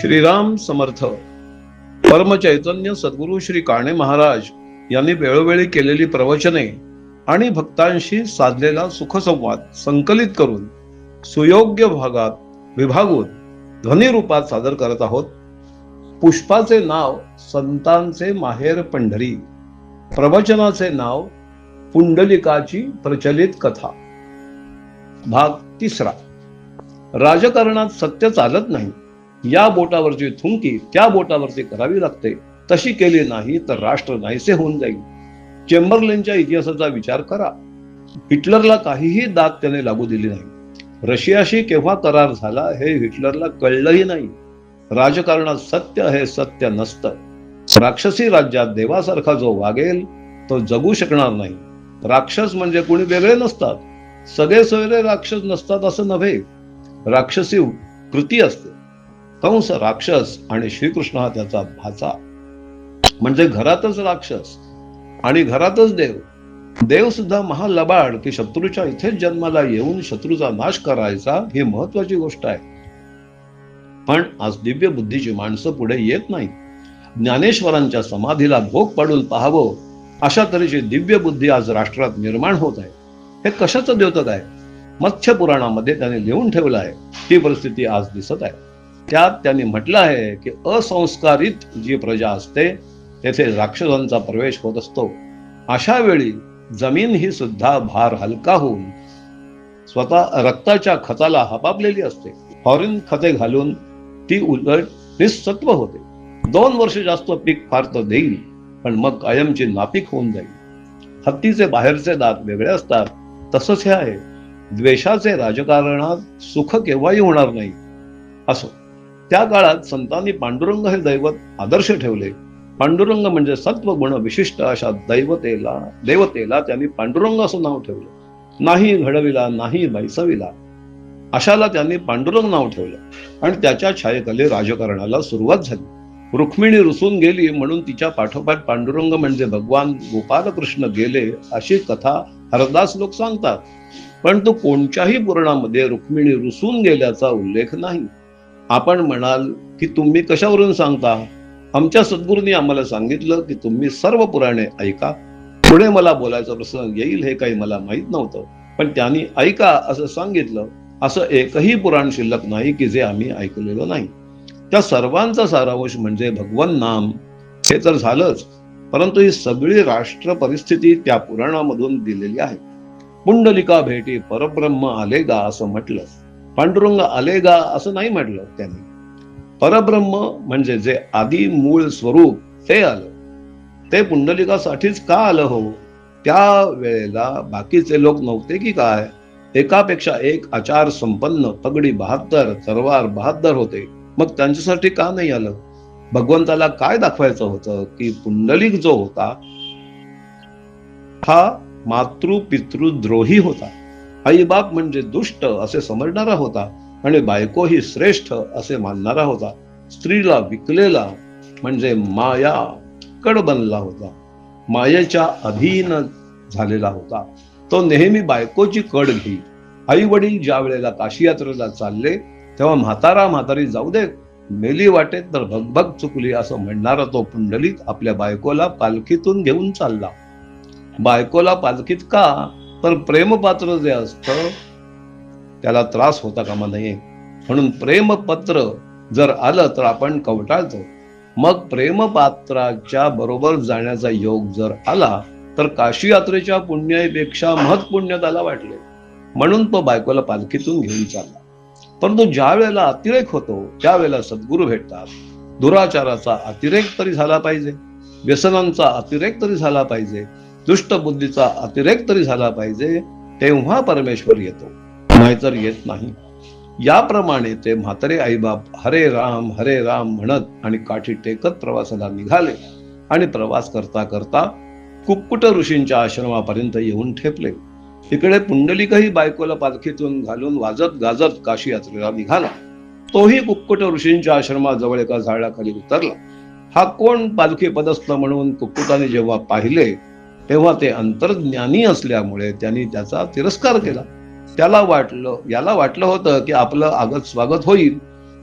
श्रीराम समर्थ. परमचैतन्य सद्गुरू श्री काणे महाराज यांनी वेळोवेळी केलेली प्रवचने आणि भक्तांशी साधलेला सुखसंवाद संकलित करून सुयोग्य भागात विभागून ध्वनी रूपात सादर करत आहोत. पुष्पाचे नाव संतांचे माहेर पंढरी. प्रवचनाचे नाव पुंडलिकाची प्रचलित कथा. भाग तिसरा. राजकारणात सत्य चालत नाही. या बोटावरची थुंकी त्या बोटावरती करावी लागते तशी केली नाही तर राष्ट्र नाहीसे होऊन जाईल. चेंबरलेनच्या इतिहासाचा विचार करा. हिटलरला काहीही दाद त्याने लागू दिली नाही. रशियाशी केव्हा करार झाला हे हिटलरला कळलंही नाही. राजकारणात सत्य हे सत्य नसतं. राक्षसी राज्यात देवासारखा जो वागेल तो जगू शकणार नाही. राक्षस म्हणजे कोणी वेगळे नसतात. सगळे सोयरे राक्षस नसतात असं नव्हे. राक्षसी कृती असते. कंस राक्षस आणि श्रीकृष्ण हा त्याचा भाचा. म्हणजे घरातच राक्षस आणि घरातच देव. देव सुद्धा महालबाड की शत्रूच्या इथेच जन्माला येऊन शत्रूचा नाश करायचा ही महत्वाची गोष्ट आहे. पण आज दिव्य बुद्धीची माणसं पुढे येत नाही ज्ञानेश्वरांच्या समाधीला भोग पाडून पाहावं अशा तऱ्हेची दिव्य बुद्धी आज राष्ट्रात निर्माण होत आहे. हे कशाचं द्योतक आहे? मत्स्य पुराणामध्ये त्याने लिहून ठेवलं आहे. ती परिस्थिती आज दिसत आहे. त्यात त्यांनी म्हटलं आहे की असंस्कारित जी प्रजा असते तेथे राक्षसांचा प्रवेश होत असतो. अशा वेळी जमीन ही सुद्धा भार हलका होऊन स्वतः रक्ताच्या खताला हपापलेली असते. फॉरेन खते घालून ती उलट निसत्व होते. दोन वर्ष जास्त पीक फार तर देईल पण मग कायमची नापीक होऊन जाईल. हत्तीचे बाहेरचे दात वेगळे असतात. तसंच हे आहे. द्वेषाचे राजकारणात सुख केव्हाही होणार नाही. असो. त्या काळात संतांनी पांडुरंग हे दैवत आदर्श ठेवले. पांडुरंग म्हणजे सत्व गुण विशिष्ट अशा दैवतेला देवतेला त्यांनी पांडुरंग असं नाव ठेवलं. नाही घडविला नाही बैसविला अशाला त्यांनी पांडुरंग नाव ठेवलं. आणि त्याच्या छायेखाली राजकारणाला सुरुवात झाली. रुक्मिणी रुसून गेली म्हणून तिच्या पाठोपाठ पांडुरंग म्हणजे भगवान गोपालकृष्ण गेले अशी कथा हरदास लोक सांगतात. पण तो कोणत्याही पुराणामध्ये रुक्मिणी रुसून गेल्याचा उल्लेख नाही. आपण म्हणाल की तुम्ही कशावरून सांगता? आमच्या सद्गुरूंनी आम्हाला सांगितलं की तुम्ही सर्व पुराणे ऐका. पुढे मला बोलायचा प्रसंग येईल हे काही मला माहीत नव्हतं. पण त्यांनी ऐका असं सांगितलं. असं एकही पुराण शिल्लक नाही की जे आम्ही ऐकलेलं नाही. त्या सर्वांचा सारांश म्हणजे भगवन नाम. हे तर झालंच. परंतु ही सगळी राष्ट्र परिस्थिती त्या पुराणामधून दिलेली आहे. पुंडलिका भेटी परब्रह्म आलेगा असं म्हटलं. पांडुरंग आलेगा असं नाही म्हटलं त्यांनी. परब्रह्म म्हणजे जे आधी मूळ स्वरूप ते आलं. ते पुंडलिकासाठीच का आलं हो? त्या वेळेला बाकीचे लोक नव्हते की काय? एकापेक्षा एक आचार संपन्न पगडी बहात्तर सरवार बहात्तर होते. मग त्यांच्यासाठी का नाही आलं? भगवंताला काय दाखवायचं होतं की पुंडलिक जो होता हा मातृ पितृद्रोही होता. आई बाप म्हणजे दुष्ट असे समजणारा होता आणि बायको ही श्रेष्ठ असे मानणारा होता. स्त्रीला विकलेला म्हणजे माया कड बनला होता. मायेच्या अधीन झालेला होता. तो नेहमी बायकोची कड घेई. आई वडील ज्या वेळेला काशी यात्रेला चालले तेव्हा म्हातारा म्हातारी जाऊ दे मेली वाटेत तर भगभग चुकली असं म्हणणारा तो पुंडलिक आपल्या बायकोला पालखीतून घेऊन चालला. बायकोला पालखीत का? तर प्रेमपात्र जे असतं त्याला त्रास होता कामा नये. म्हणून प्रेमपत्र जर आलं तर आपण कवटाळतो. मग प्रेमपात्राच्या बरोबर जाण्याचा योग जर आला तर काशी यात्रेच्या पुण्यापेक्षा महत्पुण्य त्याला वाटले. म्हणून तो बायकोला पालखीतून घेऊन चालला. परंतु ज्या वेळेला अतिरेक होतो त्यावेळेला सद्गुरू भेटतात. दुराचाराचा अतिरेक तरी झाला पाहिजे. व्यसनांचा अतिरेक तरी झाला पाहिजे. दुष्ट बुद्धीचा अतिरेक तरी झाला पाहिजे तेव्हा परमेश्वर येतो. नाहीतर येत नाही. याप्रमाणे ते म्हातारे आईबाप हरे राम हरे राम म्हणत आणि काठी टेकत प्रवासाला निघाले आणि प्रवास करता करता कुक्कुट ऋषींच्या आश्रमापर्यंत येऊन ठेपले. इकडे पुंडलिकही बायकोला पालखीतून घालून वाजत गाजत काशी यात्रेला निघाला. तोही कुक्कुट ऋषींच्या आश्रमाजवळ एका झाडाखाली उतरला. हा कोण पालखी पदस्थ म्हणून कुक्कुटाने जेव्हा पाहिले तेव्हा ते अंतर्ज्ञानी असल्यामुळे त्यांनी त्याचा तिरस्कार केला. त्याला वाटलं याला वाटलं होतं की आपलं आगत स्वागत होईल.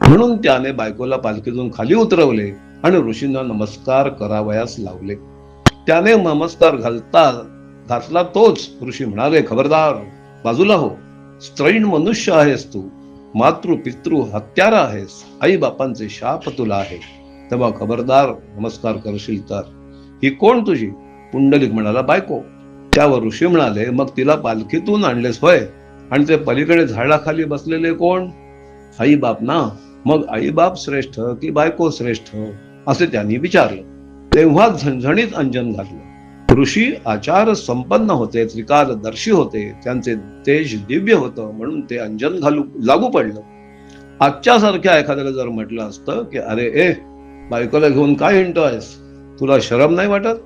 म्हणून त्याने बायकोला पालखीतून खाली उतरवले आणि ऋषींना नमस्कार करावयास लावले. त्याने नमस्कार घालता घातला तोच ऋषी म्हणाले खबरदार बाजूला हो. स्त्रैण मनुष्य आहेस तू. मातृ पितृ हत्यारा आहेस. आई बापांचे शाप तुला आहे. तेव्हा खबरदार नमस्कार करशील तर. ही कोण तुझी? पुंडलिक म्हणाला बायको त्यावर ऋषी म्हणाले मग तिला पालखीतून आणलेस होय आणि ते पलीकडे झाडाखाली बसलेले कोण? आई बाप ना मग आई बाप श्रेष्ठ की बायको श्रेष्ठ? असे त्यांनी विचारलं. तेव्हा झणझणीत अंजन घातलं. ऋषी आचार संपन्न होते त्रिकालदर्शी होते त्यांचे तेज दिव्य होतं म्हणून ते अंजन घालू लागू पडलं. आजच्या सारख्या एखाद्याला जर म्हटलं असतं की अरे ए बायकोला घेऊन काय हिंडतोयस? तुला शरम नाही वाटत?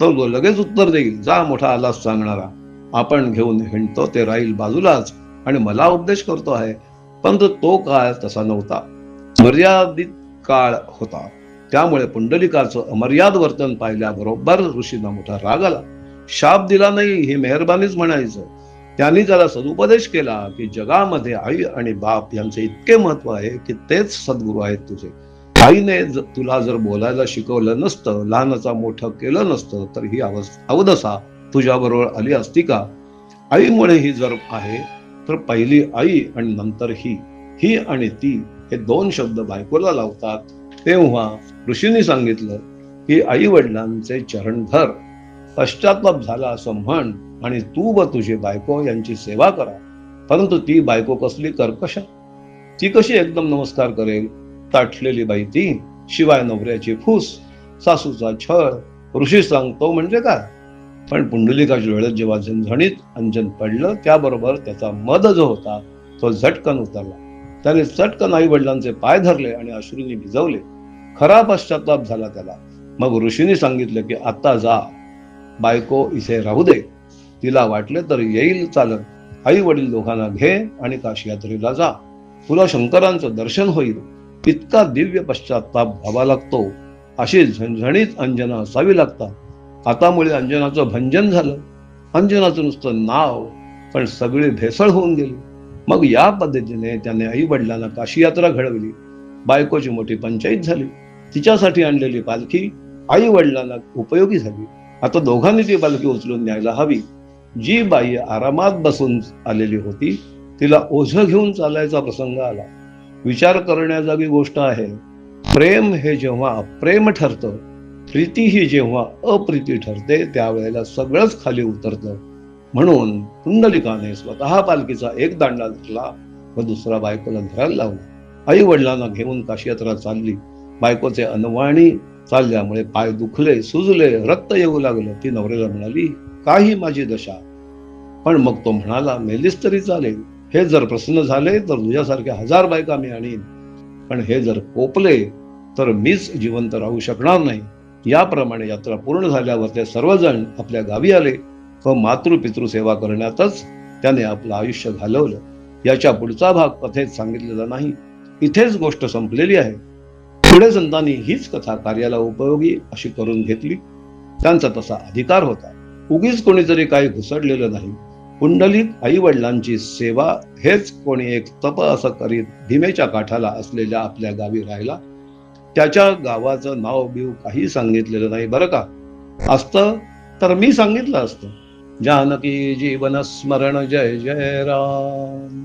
तर तो लगेच उत्तर देईल. जा मोठा आलास सांगणारा. आपण घेऊन हिंडतो ते राहील बाजूलाच आणि मला उपदेश करतो आहे. परंतु तो काळ तसा नव्हता. मर्यादित काळ होता. त्यामुळे पुंडलिकाचं अमर्याद वर्तन पाहिल्याबरोबर ऋषींना मोठा राग आला. शाप दिला नाही हे मेहरबानीच म्हणायचं. त्यांनी त्याला सदुपदेश केला की जगामध्ये आई आणि बाप यांचे इतके महत्त्व आहे की तेच सद्गुरू आहेत तुझे. आईने तुला जर बोलायला शिकवलं नसतं लहानाचा मोठं केलं नसतं तर ही अवस्था अवदसा तुझ्याबरोबर आली असती का? आईमुळे ही जर आहे तर पहिली आई आणि नंतर ही. ही आणि ती हे दोन शब्द बायकोला लावतात. तेव्हा ऋषींनी सांगितलं की आई वडिलांचे चरण धर पश्चाताप झाला असं म्हण आणि तू व तुझी बायको यांची सेवा करा. परंतु ती बायको कसली कर्कश? ती कशी एकदम नमस्कार करेल? ताटलेली बाई ती शिवाय नवऱ्याची फूस सासूचा छळ ऋषी सांगतो म्हणजे काय? पण पुंडलिकाच्या वेळेत जेव्हा झणझणीत अंजन पडलं त्याबरोबर त्याचा मद जो होता तो झटकन उतरला. त्याने चटकन आई वडिलांचे पाय धरले आणि अश्रूंनी भिजवले. खरा पश्चाताप झाला त्याला. मग ऋषींनी सांगितलं की आता जा. बायको इथे राहू दे. तिला वाटले तर येईल चालत. आई वडील दोघांना घे आणि काशी यात्रेला जा. तुला शंकरांचं दर्शन होईल. इतका दिव्य पश्चाताप व्हावा लागतो. अशी झणझणीत अंजना असावी लागतात. हातामुळे अंजनाचं भंजन झालं. अंजनाचं नुसतं नाव पण सगळी भेसळ होऊन गेली. मग या पद्धतीने त्याने आई वडिलांना काशी यात्रा घडवली. बायकोची मोठी पंचायत झाली. तिच्यासाठी आणलेली पालखी आई वडिलांना उपयोगी झाली. आता दोघांनी ती पालखी उचलून न्यायला हवी. जी बाई आरामात बसून आलेली होती तिला ओझ घेऊन चालायचा प्रसंग आला. विचार करण्याजागी गोष्ट आहे. प्रेम हे जेव्हा प्रेम ठरतं प्रीती ही जेव्हा अप्रीती ठरते त्यावेळेला सगळंच खाली उतरतं. म्हणून पुंडलिकाने स्वतः पालखीचा एक दांडा धरला व दुसरा बायकोला धरायला लावला. आई वडिलांना घेऊन काशीयात्रा चालली. बायकोचे अनवाणी चालल्यामुळे पाय दुखले सुजले रक्त येऊ लागलं. ती नवऱ्याला म्हणाली काही माझी दशा. पण मग तो म्हणाला मेलीस तरी चालेल. हे जर प्रसन्न झाले तर तुझ्यासारख्या हजार बायका मी आणीन. पण हे जर कोपले तर मीच जिवंत राहू शकणार नाही. याप्रमाणे यात्रा पूर्ण झाल्यावर ते सर्वजण आपल्या गावी आले व मातृपितृ सेवा करण्यातच त्याने आपलं आयुष्य घालवलं. याच्या पुढचा भाग कथेत सांगितलेला नाही. इथेच गोष्ट संपलेली आहे. पुढे संतांनी हीच कथा कार्याला उपयोगी अशी करून घेतली. त्यांचा तसा अधिकार होता. उगीच कोणीतरी काही घुसडलेलं नाही. पुंडलिक आई वडिलांची सेवा हेच कोणी एक तप असं करीत भीमेच्या काठाला असलेल्या आपल्या गावी राहिला. त्याच्या गावाचं नाव बिव काही सांगितलेलं नाही बरं का? असतं तर मी सांगितलं असतं. जानकी जीवन स्मरण जय जय राम.